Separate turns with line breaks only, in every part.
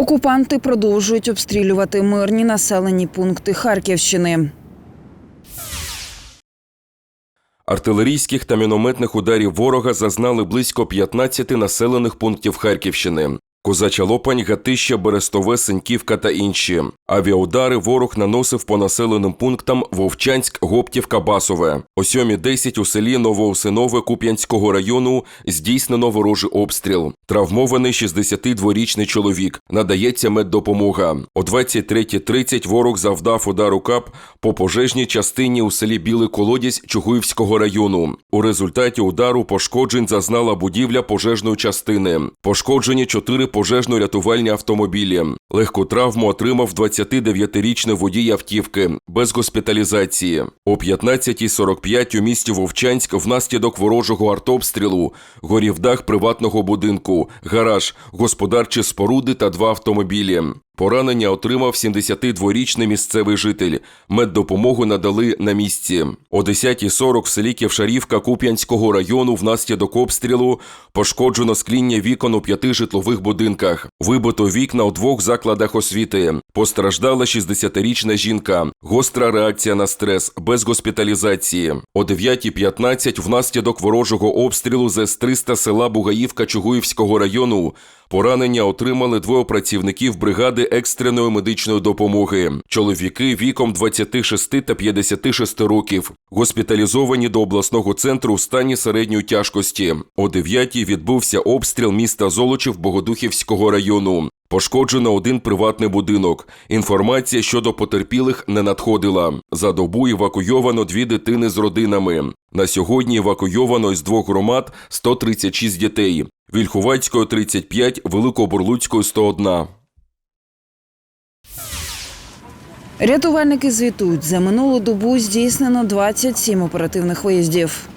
Окупанти продовжують обстрілювати мирні населені пункти Харківщини.
Артилерійських та мінометних ударів ворога зазнали близько 15 населених пунктів Харківщини. Козача Лопань, Гатища, Берестове, Синьківка та інші. Авіаудари ворог наносив по населеним пунктам Вовчанськ, Гоптівка, Басове. О 7.10 у селі Новоусинове Куп'янського району здійснено ворожий обстріл. Травмований 62-річний чоловік. Надається меддопомога. О 23.30 ворог завдав удару кап по пожежній частині у селі Білий Колодязь Чугуївського району. У результаті удару пошкоджень зазнала будівля пожежної частини. Пошкоджені чотири пожежно-рятувальні автомобілі. Легку травму отримав 29-річний водій автівки без госпіталізації. О 15.45 у місті Вовчанськ внаслідок ворожого артобстрілу горів дах приватного будинку, гараж, господарчі споруди та два автомобілі. Поранення отримав 72-річний місцевий житель. Меддопомогу надали на місці. О 10.40 в селі Ківшарівка Куп'янського району внаслідок обстрілу пошкоджено скління вікон у п'яти житлових будинках. Вибито вікна у двох закладах освіти. Постраждала 60-річна жінка. Гостра реакція на стрес, без госпіталізації. О 9.15 внаслідок ворожого обстрілу з С-300 села Бугаївка Чугуївського району Поранення отримали двоє працівників бригади екстреної медичної допомоги. Чоловіки віком 26 та 56 років. Госпіталізовані до обласного центру в стані середньої тяжкості. О 9 відбувся обстріл міста Золочів Богодухівського району. Пошкоджено один приватний будинок. Інформація щодо потерпілих не надходила. За добу евакуйовано дві дитини з родинами. На сьогодні евакуйовано із двох громад 136 дітей. Вільхувацької 35, Великобурлуцької 101.
Рятувальники звітують, за минулу добу здійснено 27 оперативних виїздів.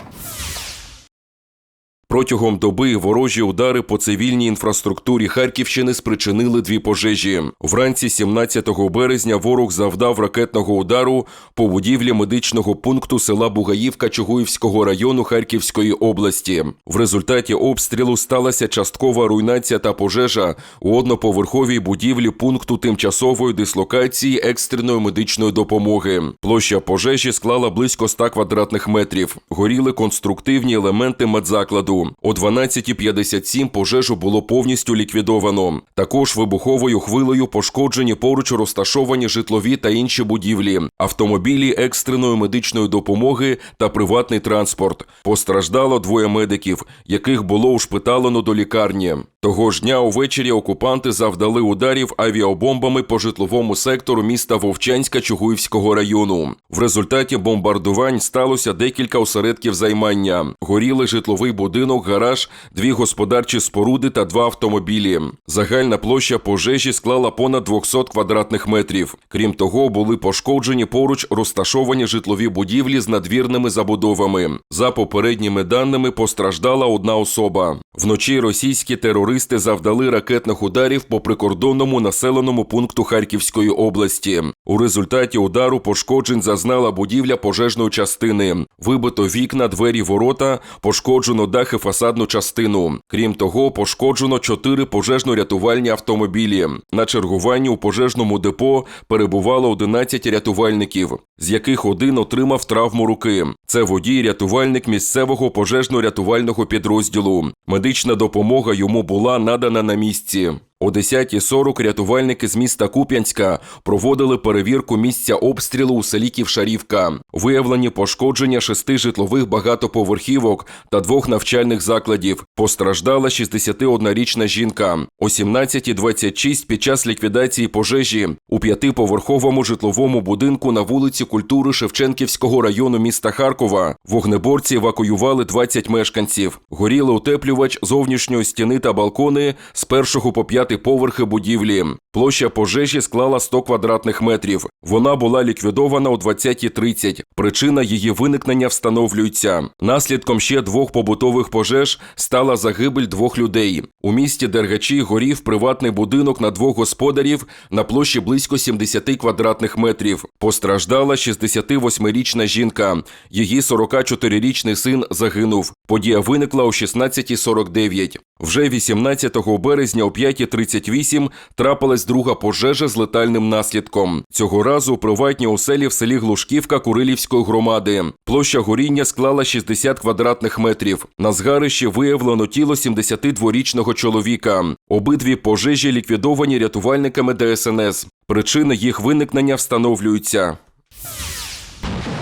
Протягом доби ворожі удари по цивільній інфраструктурі Харківщини спричинили дві пожежі. Вранці 17 березня ворог завдав ракетного удару по будівлі медичного пункту села Бугаївка Чугуївського району Харківської області. В результаті обстрілу сталася часткова руйнація та пожежа у одноповерховій будівлі пункту тимчасової дислокації екстреної медичної допомоги. Площа пожежі склала близько 100 квадратних метрів. Горіли конструктивні елементи медзакладу. О 12.57 пожежу було повністю ліквідовано. Також вибуховою хвилею пошкоджені поруч розташовані житлові та інші будівлі, автомобілі екстреної медичної допомоги та приватний транспорт. Постраждало двоє медиків, яких було ушпиталено до лікарні. Того ж дня увечері окупанти завдали ударів авіабомбами по житловому сектору міста Вовчанська Чугуївського району. В результаті бомбардувань сталося декілька осередків займання. Горіли житловий будинок, гараж, дві господарчі споруди та два автомобілі. Загальна площа пожежі склала понад 200 квадратних метрів. Крім того, були пошкоджені поруч розташовані житлові будівлі з надвірними забудовами. За попередніми даними постраждала одна особа. Вночі російські терористи завдали ракетних ударів по прикордонному населеному пункту Харківської області. У результаті удару пошкоджень зазнала будівля пожежної частини. Вибито вікна, двері, ворота, пошкоджено дах і фасадну частину. Крім того, пошкоджено чотири пожежно-рятувальні автомобілі. На чергуванні у пожежному депо перебувало 11 рятувальників, з яких один отримав травму руки. Це водій-рятувальник місцевого пожежно-рятувального підрозділу. Медична допомога йому була надана на місці. О 10.40 рятувальники з міста Куп'янська проводили перевірку місця обстрілу у селі Ківшарівка. Виявлені пошкодження шести житлових багатоповерхівок та двох навчальних закладів. Постраждала 61-річна жінка. О 17.26 під час ліквідації пожежі у п'ятиповерховому житловому будинку на вулиці культури Шевченківського району міста Харкова вогнеборці евакуювали 20 мешканців. Горіли утеплювач зовнішньої стіни та балкони з першого по п'ятий поверхи будівлі. Площа пожежі склала 100 квадратних метрів. Вона була ліквідована о 20.30. Причина її виникнення встановлюється. Наслідком ще двох побутових пожеж стала загибель двох людей. У місті Дергачі горів приватний будинок на двох господарів на площі близько 70 квадратних метрів. Постраждала 68-річна жінка. Її 44-річний син загинув. Подія виникла о 16.49. Вже 18 березня о 5.38 трапилась друга пожежа з летальним наслідком. Цього разу у приватній оселі в селі Глушківка Курилівської громади. Площа горіння склала 60 квадратних метрів. На згарищі виявлено тіло 72-річного чоловіка. Обидві пожежі ліквідовані рятувальниками ДСНС. Причини їх виникнення встановлюються.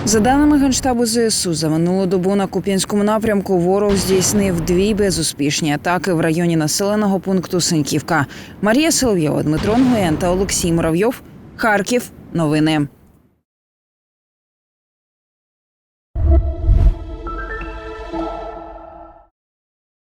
За даними Генштабу ЗСУ, за минулу добу на Куп'янському напрямку ворог здійснив дві безуспішні атаки в районі населеного пункту Синьківка. Марія Соловйова, Дмитро Нгуєн та Олексій Муравйов. Харків. Новини.